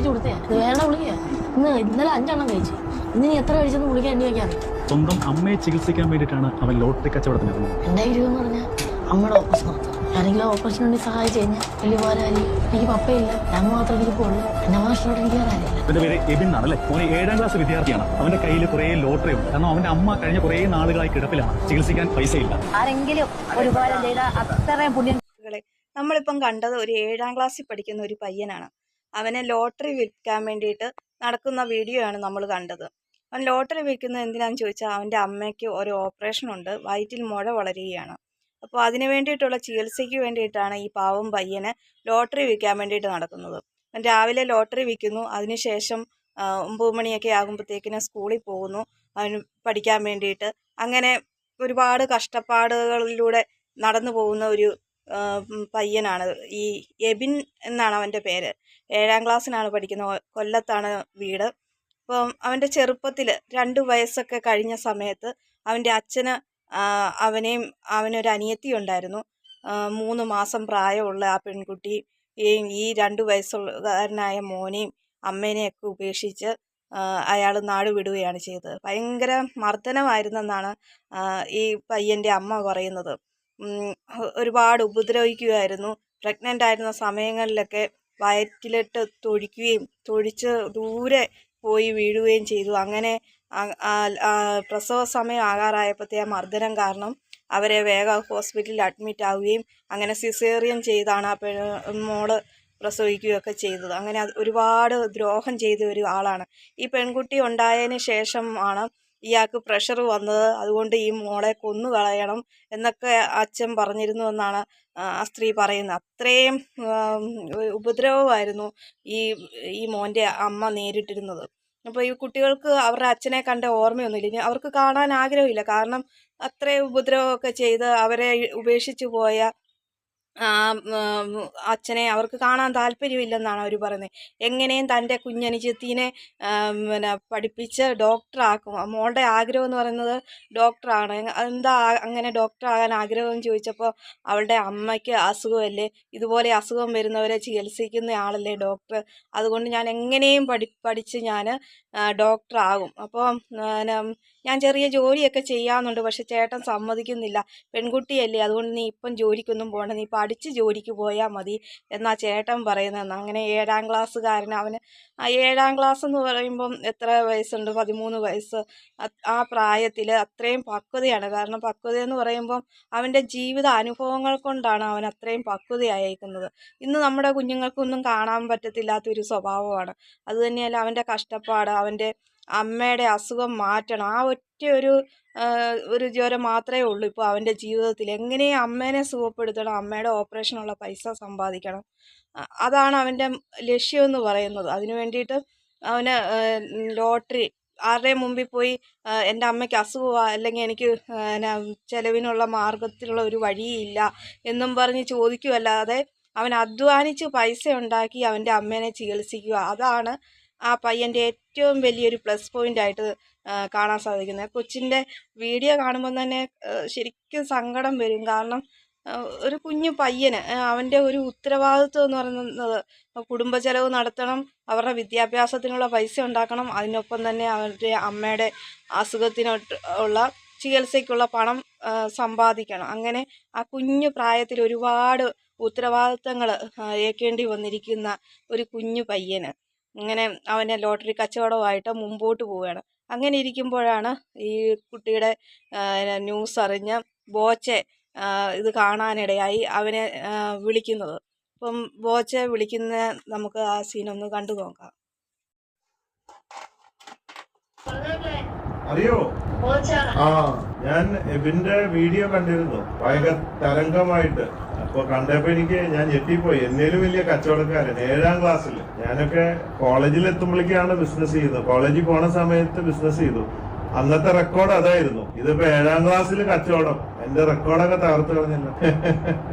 മേടിച്ച് കൊടുത്തേ. ഇത് വേണ്ട ഗുളിക. ഇന്ന് ഇന്നലെ അഞ്ചെണ്ണം കഴിച്ചു. ഇന്ന് നീ എത്ര കഴിച്ചെന്ന് ഗുളിക എണ്ണി വെക്കാൻ സ്വന്തം അമ്മയെ ചികിത്സിക്കാൻ വേണ്ടിയിട്ടാണ് അവൻ ലോട്ടറി കച്ചവടത്തിന് ഇറങ്ങുന്നത്. എന്റെ പറഞ്ഞാൽ അമ്മയുടെ ഓപ്പറേഷൻ നടത്തും ആരെങ്കിലും ഓപ്പറേഷൻ വേണ്ടി സഹായിച്ചു കഴിഞ്ഞാൽ വലിയ പോരാലി എനിക്ക് പപ്പയില്ല. ഞാൻ മാത്രം എനിക്ക് പോകുള്ളൂ എന്നെ മാഷ്ടോട് എനിക്ക് വരാനില്ല അവന്റെ പേര് എബിൻ എന്നാണ് അല്ലേ? മോനെ ഏഴാം ക്ലാസ് വിദ്യാർത്ഥിയാണ്. അവന്റെ കയ്യിൽ കുറേ ലോട്ടറി ഉണ്ട്. കാരണം അവന്റെ അമ്മ കഴിഞ്ഞ കുറേ നാളുകളായി കിടപ്പിലാണ്. ചികിത്സിക്കാൻ പൈസ ഇല്ല ആരെങ്കിലും ഒരുപാട് അത്രയും പുണ്യം. നമ്മളിപ്പം കണ്ടത് ഒരു ഏഴാം ക്ലാസ്സിൽ പഠിക്കുന്ന ഒരു പയ്യനാണ്. അവനെ ലോട്ടറി വിൽക്കാൻ വേണ്ടിയിട്ട് നടക്കുന്ന വീഡിയോ ആണ് നമ്മൾ കണ്ടത്. അവൻ ലോട്ടറി വിൽക്കുന്നത് എന്തിനാണെന്ന് ചോദിച്ചാൽ അവന്റെ അമ്മയ്ക്ക് ഒരു ഓപ്പറേഷൻ ഉണ്ട്. വയറ്റിൽ മുഴ വളരുകയാണ്. അപ്പോൾ അതിന് വേണ്ടിയിട്ടുള്ള ചികിത്സയ്ക്ക് വേണ്ടിയിട്ടാണ് ഈ പാവം പയ്യനെ ലോട്ടറി വിൽക്കാൻ വേണ്ടിയിട്ട് നടക്കുന്നത് അവൻ രാവിലെ ലോട്ടറി വിൽക്കുന്നു. അതിനുശേഷം ഒമ്പത് മണിയൊക്കെ ആകുമ്പോഴത്തേക്കിന് സ്കൂളിൽ പോകുന്നു. അവൻ പഠിക്കാൻ വേണ്ടിയിട്ട്. അങ്ങനെ ഒരുപാട് കഷ്ടപ്പാടുകളിലൂടെ നടന്നു പോകുന്ന ഒരു പയ്യനാണ്. ഈ എബിൻ എന്നാണ് അവന്റെ പേര്. ഏഴാം ക്ലാസ്സിനാണ് പഠിക്കുന്നത് കൊല്ലത്താണ് വീട്. അപ്പം അവന്റെ ചെറുപ്പത്തിൽ രണ്ട് വയസ്സൊക്കെ കഴിഞ്ഞ സമയത്ത് അവന്റെ അച്ഛന് അവനെയും അവനൊരു അനിയത്തി ഉണ്ടായിരുന്നു. മൂന്ന് മാസം പ്രായമുള്ള ആ പെൺകുട്ടി ഈ രണ്ടു വയസ്സുകാരനായ മോനെയും അമ്മേനെയൊക്കെ ഉപേക്ഷിച്ച് അയാൾ നാട് വിടുകയാണ് ചെയ്തത്. ഭയങ്കര മർദ്ദനമായിരുന്നെന്നാണ് ഈ പയ്യന്റെ അമ്മ പറയുന്നത്. ഒരുപാട് ഉപദ്രവിക്കുമായിരുന്നു പ്രഗ്നന്റ് ആയിരുന്ന സമയങ്ങളിലൊക്കെ വയറ്റിലിട്ട് തൊഴിക്കുകയും തൊഴിച്ച് ദൂരെ പോയി വീഴുകയും ചെയ്തു. അങ്ങനെ പ്രസവ സമയം ആകാറായപ്പോഴത്തെ ആ മർദ്ദനം കാരണം അവരെ വേഗം ഹോസ്പിറ്റലിൽ അഡ്മിറ്റ് ആവുകയും അങ്ങനെ സിസേറിയൻ ചെയ്താണ് ആ പെ മോൾ പ്രസവിക്കുകയൊക്കെ ചെയ്തത്. അങ്ങനെ ഒരുപാട് ദ്രോഹം ചെയ്ത ഒരു ആളാണ്. ഈ പെൺകുട്ടി ഉണ്ടായതിന് ശേഷമാണ് ഇയാൾക്ക് പ്രഷർ വന്നത് അതുകൊണ്ട് ഈ മോളെ കൊന്നു കളയണം എന്നൊക്കെ അച്ഛൻ പറഞ്ഞിരുന്നു എന്നാണ് ആ സ്ത്രീ പറയുന്നത്. അത്രയും ഉപദ്രവമായിരുന്നു ഈ ഈ മോന്റെ അമ്മ നേരിട്ടിരുന്നത്. അപ്പോൾ ഈ കുട്ടികൾക്ക് അവരുടെ അച്ഛനെ കണ്ട ഓർമ്മയൊന്നുമില്ല. ഇനി അവർക്ക് കാണാൻ ആഗ്രഹമില്ല. കാരണം അത്രയും ഉപദ്രവമൊക്കെ ചെയ്ത് അവരെ ഉപേക്ഷിച്ചു പോയ അച്ഛനെ അവർക്ക് കാണാൻ താല്പര്യമില്ലെന്നാണ് അവർ പറയുന്നത്. എങ്ങനെയും തന്റെ കുഞ്ഞനുജത്തിനെ പിന്നെ പഠിപ്പിച്ച് ഡോക്ടറാക്കും. മോളുടെ ആഗ്രഹം എന്ന് പറയുന്നത് ഡോക്ടറാണ്. എന്താ അങ്ങനെ ഡോക്ടറാകാൻ ആഗ്രഹം ചോദിച്ചപ്പോൾ അവളുടെ അമ്മയ്ക്ക് അസുഖമല്ലേ? ഇതുപോലെ അസുഖം വരുന്നവരെ ചികിത്സിക്കുന്ന ആളല്ലേ ഡോക്ടർ? അതുകൊണ്ട് ഞാൻ എങ്ങനെയും പഠി പഠിച്ച് ഞാൻ ഡോക്ടറാകും. അപ്പോൾ ഞാൻ ചെറിയ ജോലിയൊക്കെ ചെയ്യാമെന്നുണ്ട് പക്ഷെ ചേട്ടൻ സമ്മതിക്കുന്നില്ല. പെൺകുട്ടിയല്ലേ അതുകൊണ്ട് നീ ഇപ്പം ജോലിക്കൊന്നും പോകണ്ട നീ പഠിച്ച് ജോലിക്ക് പോയാൽ മതി. എന്നാ ചേട്ടൻ പറയുന്നതെന്ന് അങ്ങനെ ഏഴാം ക്ലാസ്സുകാരൻ അവന് ഏഴാം ക്ലാസ് എന്ന് പറയുമ്പം എത്ര വയസ്സുണ്ട്? പതിമൂന്ന് വയസ്സ്. ആ പ്രായത്തിൽ അത്രയും പക്വതയാണ്. കാരണം പക്വത എന്ന് പറയുമ്പം അവന്റെ ജീവിത അനുഭവങ്ങൾ കൊണ്ടാണ് അവൻ അത്രയും പക്വതയായിരിക്കുന്നത് ഇന്ന് നമ്മുടെ കുഞ്ഞുങ്ങൾക്കൊന്നും കാണാൻ പറ്റത്തില്ലാത്തൊരു സ്വഭാവമാണ്. അതുതന്നെയല്ല അവന്റെ കഷ്ടപ്പാട് അവന്റെ അമ്മയുടെ അസുഖം മാറ്റണം. ആ ഒറ്റ ഒരു ഒരു ജ്വരം മാത്രമേ ഉള്ളൂ. ഇപ്പോൾ അവന്റെ ജീവിതത്തിൽ എങ്ങനെയും അമ്മേനെ സുഖപ്പെടുത്തണം അമ്മയുടെ ഓപ്പറേഷനുള്ള പൈസ സമ്പാദിക്കണം. അതാണ് അവന്റെ ലക്ഷ്യമെന്ന് പറയുന്നത്. അതിനു വേണ്ടിയിട്ട് അവന് ലോട്ടറി ആരുടെയും മുമ്പിൽ പോയി എന്റെ അമ്മയ്ക്ക് അസുഖമാണ് അല്ലെങ്കിൽ എനിക്ക് ചിലവിനുള്ള മാർഗത്തിലുള്ള ഒരു വഴിയില്ല എന്നും പറഞ്ഞ് ചോദിക്കുമല്ലാതെ അവൻ അധ്വാനിച്ച് പൈസ ഉണ്ടാക്കി അവന്റെ അമ്മേനെ ചികിത്സിക്കുക. അതാണ് ആ പയ്യന്റെ ഏറ്റവും വലിയൊരു പ്ലസ് പോയിന്റ് ആയിട്ട് കാണാൻ സാധിക്കുന്നത്. കൊച്ചിന്റെ വീഡിയോ കാണുമ്പോൾ തന്നെ ശരിക്കും സങ്കടം വരും. കാരണം ഒരു കുഞ്ഞു പയ്യന് അവന്റെ ഒരു ഉത്തരവാദിത്വം എന്ന് പറയുന്നത് കുടുംബ ചെലവ് നടത്തണം അവരുടെ വിദ്യാഭ്യാസത്തിനുള്ള പൈസ ഉണ്ടാക്കണം അതിനൊപ്പം തന്നെ അവരുടെ അമ്മയുടെ അസുഖത്തിനൊട്ട് ഉള്ള ചികിത്സയ്ക്കുള്ള പണം സമ്പാദിക്കണം. അങ്ങനെ ആ കുഞ്ഞു പ്രായത്തിൽ ഒരുപാട് ഉത്തരവാദിത്തങ്ങൾ ഏൽക്കേണ്ടി വന്നിരിക്കുന്ന ഒരു കുഞ്ഞു പയ്യന്. ഇങ്ങനെ അവനെ ലോട്ടറി കച്ചവടമായിട്ട് മുമ്പോട്ട് പോവുകയാണ്. അങ്ങനെ ഇരിക്കുമ്പോഴാണ് ഈ കുട്ടിയുടെ ന്യൂസ് അറിഞ്ഞ് ബോച്ചെ ഇത് കാണാനിടയായി അവനെ വിളിക്കുന്നത്. അപ്പം ബോച്ചെ വിളിക്കുന്ന നമുക്ക് ആ സീനൊന്ന് കണ്ടു നോക്കാം. അറിയോ? ആ ഞാൻ എബിന്റെ വീഡിയോ കണ്ടിരുന്നു. ഭയങ്കര തരംഗമായിട്ട്. അപ്പൊ കണ്ടപ്പോ എനിക്ക് ഞാൻ ഞെട്ടിപ്പോയി. എന്നേലും വലിയ കച്ചവടക്കാരൻ. ഏഴാം ക്ലാസ്സിൽ. ഞാനൊക്കെ കോളേജിൽ എത്തുമ്പോഴേക്കാണ് ബിസിനസ് ചെയ്തത്. കോളേജിൽ പോണ സമയത്ത് ബിസിനസ് ചെയ്തു. അന്നത്തെ റെക്കോർഡ് അതായിരുന്നു. ഇതിപ്പോ ഏഴാം ക്ലാസ്സിൽ കച്ചവടം. എന്റെ റെക്കോർഡൊക്കെ തകർത്ത് കളഞ്ഞല്ലോ.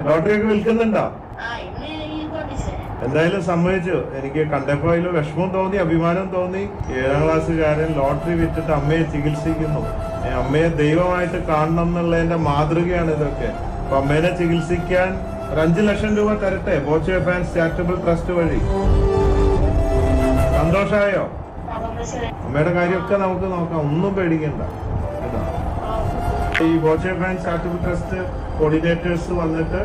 ലോട്ടറി ഒക്കെ വിൽക്കുന്നുണ്ടോ? എന്തായാലും സമ്മതിച്ചു. എനിക്ക് കണ്ടപ്പോ അതിൽ വിഷമം തോന്നി അഭിമാനം തോന്നി. ഏഴാം ക്ലാസ്സുകാരൻ ലോട്ടറി വിറ്റിട്ട് അമ്മയെ ചികിത്സിക്കുന്നു. അമ്മയെ ദൈവമായിട്ട് കാണണം എന്നുള്ളതിന്റെ മാതൃകയാണ് ഇതൊക്കെ. അമ്മേനെ ചികിത്സിക്കാൻ ഒരു അഞ്ചു ലക്ഷം രൂപ തരട്ടെ? ബോച്ചെ ഫാൻസ് ചാരിറ്റബിൾ ട്രസ്റ്റ് വഴി. സന്തോഷമായോ അമ്മയുടെ കാര്യമൊക്കെ നമുക്ക് നോക്കാം. ഒന്നും പേടിക്കണ്ട. ഈ Boche fans charitable trust coordinators വന്നിട്ട്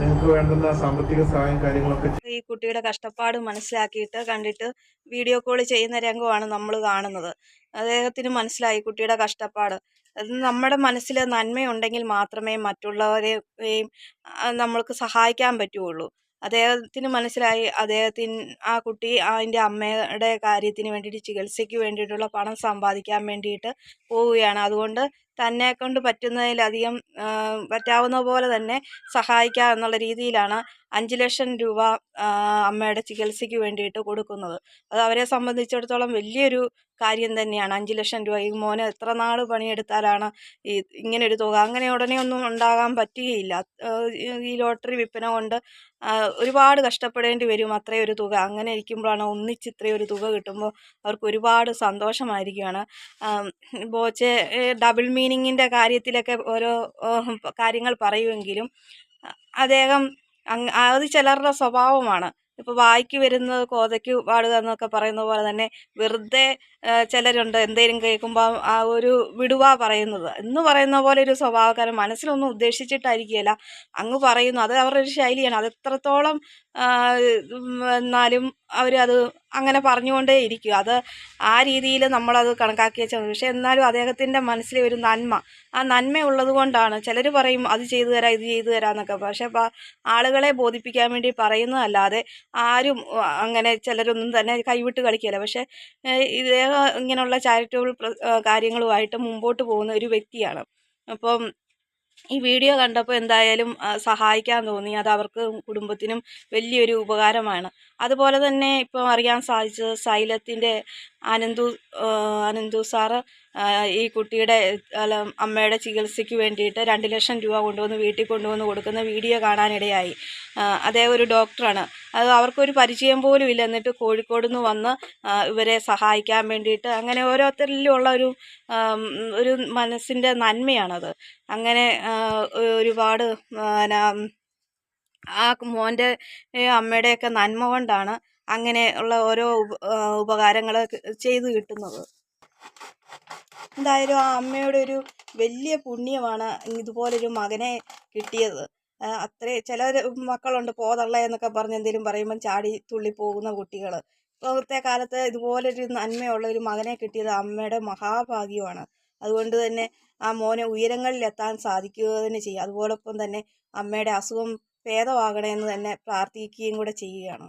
നിങ്ങൾക്ക് വേണ്ടുന്ന സാമ്പത്തിക സഹായം കാര്യങ്ങളൊക്കെ ഈ കുട്ടിയുടെ കഷ്ടപ്പാട് മനസ്സിലാക്കിയിട്ട് കണ്ടിട്ട് വീഡിയോ കോൾ ചെയ്യുന്ന രംഗമാണ് നമ്മൾ കാണുന്നത്. അദ്ദേഹത്തിന് മനസ്സിലായി കുട്ടിയുടെ കഷ്ടപ്പാട്. അത് നമ്മുടെ മനസ്സിൽ നന്മയുണ്ടെങ്കിൽ മാത്രമേ മറ്റുള്ളവരെയും നമ്മൾക്ക് സഹായിക്കാൻ പറ്റുകയുള്ളൂ. അദ്ദേഹത്തിന് മനസ്സിലായി അദ്ദേഹത്തിന് ആ കുട്ടി അതിന്റെ അമ്മയുടെ കാര്യത്തിന് വേണ്ടിയിട്ട് ചികിത്സയ്ക്ക് വേണ്ടിയിട്ടുള്ള പണം സമ്പാദിക്കാൻ വേണ്ടിയിട്ട് പോവുകയാണ്. അതുകൊണ്ട് തന്നെ കൊണ്ട് പറ്റുന്നതിലധികം പറ്റാവുന്ന പോലെ തന്നെ സഹായിക്കുക എന്നുള്ള രീതിയിലാണ് അഞ്ച് ലക്ഷം രൂപ അമ്മയുടെ ചികിത്സയ്ക്ക് വേണ്ടിയിട്ട് കൊടുക്കുന്നത്. അത് അവരെ സംബന്ധിച്ചിടത്തോളം വലിയൊരു കാര്യം തന്നെയാണ്. അഞ്ച് ലക്ഷം രൂപ ഈ മോന് എത്ര നാൾ പണിയെടുത്താലാണ് ഈ ഇങ്ങനെ ഒരു തുക? അങ്ങനെ ഉടനെ ഒന്നും ഉണ്ടാകാൻ പറ്റുകയില്ല. ഈ ലോട്ടറി വിൽപ്പന കൊണ്ട് ഒരുപാട് കഷ്ടപ്പെടേണ്ടി വരും അത്രയും ഒരു തുക. അങ്ങനെ ഇരിക്കുമ്പോഴാണ് ഒന്നിച്ച് ഇത്രയും ഒരു തുക കിട്ടുമ്പോൾ അവർക്ക് ഒരുപാട് സന്തോഷമായിരിക്കുകയാണ് ബോച്ചെ ഡബിൾ മീനിങ്ങിന്റെ കാര്യത്തിലൊക്കെ ഓരോ കാര്യങ്ങൾ പറയുമെങ്കിലും അദ്ദേഹം അത് ചിലരുടെ സ്വഭാവമാണ്. ഇപ്പോൾ വായിക്ക് വരുന്നത് കോതയ്ക്ക് പാടുക എന്നൊക്കെ പറയുന്ന പോലെ തന്നെ വെറുതെ ചിലരുണ്ട് എന്തെങ്കിലും കേൾക്കുമ്പോൾ ആ ഒരു വിടുവാ പറയുന്നത്. എന്ന് പറയുന്ന പോലെ ഒരു സ്വഭാവക്കാരൻ മനസ്സിലൊന്നും ഉദ്ദേശിച്ചിട്ടായിരിക്കുകയില്ല. അങ്ങ് പറയുന്നു. അത് അവരുടെ ഒരു ശൈലിയാണ്. അത് എത്രത്തോളം എന്നാലും അവരത് അങ്ങനെ പറഞ്ഞുകൊണ്ടേ ഇരിക്കും. അത് ആ രീതിയിൽ നമ്മളത് കണക്കാക്കി വെച്ചാൽ പക്ഷേ എന്നാലും അദ്ദേഹത്തിന്റെ മനസ്സിലെ ഒരു നന്മ. ആ നന്മ ഉള്ളത് കൊണ്ടാണ്. ചിലർ പറയും അത് ചെയ്തു തരാം ഇത് ചെയ്തു തരാം എന്നൊക്കെ. പക്ഷേ ആളുകളെ ബോധിപ്പിക്കാൻ വേണ്ടി പറയുന്നതല്ലാതെ ആരും അങ്ങനെ ചിലരൊന്നും തന്നെ കൈവിട്ട് കളിക്കില്ല പക്ഷേ ഇദ്ദേഹം ഇങ്ങനെയുള്ള ചാരിറ്റബിൾ കാര്യങ്ങളുമായിട്ട് മുമ്പോട്ട് പോകുന്ന ഒരു വ്യക്തിയാണ്. അപ്പം ഈ വീഡിയോ കണ്ടപ്പോൾ എന്തായാലും സഹായിക്കാൻ തോന്നി. അത് അവർക്ക് കുടുംബത്തിനും വലിയൊരു ഉപകാരമാണ്. അതുപോലെ തന്നെ ഇപ്പോൾ അറിയാൻ സാധിച്ചത് സൈലത്തിന്റെ ആനന്ദു അനന്തു സാറ് ഈ കുട്ടിയുടെ അല്ല അമ്മയുടെ ചികിത്സയ്ക്ക് വേണ്ടിയിട്ട് രണ്ട് ലക്ഷം രൂപ കൊണ്ടുവന്ന് വീട്ടിൽ കൊണ്ടുവന്ന് കൊടുക്കുന്ന വീഡിയോ കാണാനിടയായി. അദ്ദേഹം ഒരു ഡോക്ടറാണ്. അത് അവർക്കൊരു പരിചയം പോലും ഇല്ല. എന്നിട്ട് കോഴിക്കോട് നിന്ന് വന്ന് ഇവരെ സഹായിക്കാൻ വേണ്ടിയിട്ട് അങ്ങനെ ഓരോരുത്തരിലുള്ള ഒരു ഒരു മനസ്സിന്റെ നന്മയാണത്. അങ്ങനെ ഒരുപാട് ആ മോന്റെ അമ്മയുടെയൊക്കെ നന്മ കൊണ്ടാണ് അങ്ങനെ ഉള്ള ഓരോ ഉപ ഉപകാരങ്ങൾ ചെയ്തു കിട്ടുന്നത്. എന്തായാലും ആ അമ്മയുടെ ഒരു വലിയ പുണ്യമാണ് ഇതുപോലൊരു മകനെ കിട്ടിയത്. അത്രേ ചില മക്കളുണ്ട് പോതള്ള എന്നൊക്കെ പറഞ്ഞ് എന്തെങ്കിലും പറയുമ്പം ചാടി തുള്ളി പോകുന്ന കുട്ടികൾ ഇപ്പോഴത്തെ കാലത്ത് ഇതുപോലൊരു നന്മയുള്ള ഒരു മകനെ കിട്ടിയത് അമ്മയുടെ മഹാഭാഗ്യമാണ്. അതുകൊണ്ട് തന്നെ ആ മോനെ ഉയരങ്ങളിലെത്താൻ സാധിക്കുക തന്നെ ചെയ്യുക അതുപോലൊപ്പം തന്നെ അമ്മയുടെ അസുഖം ഭേദമാകണമെന്ന് തന്നെ പ്രാർത്ഥിക്കുകയും കൂടെ ചെയ്യുകയാണ്.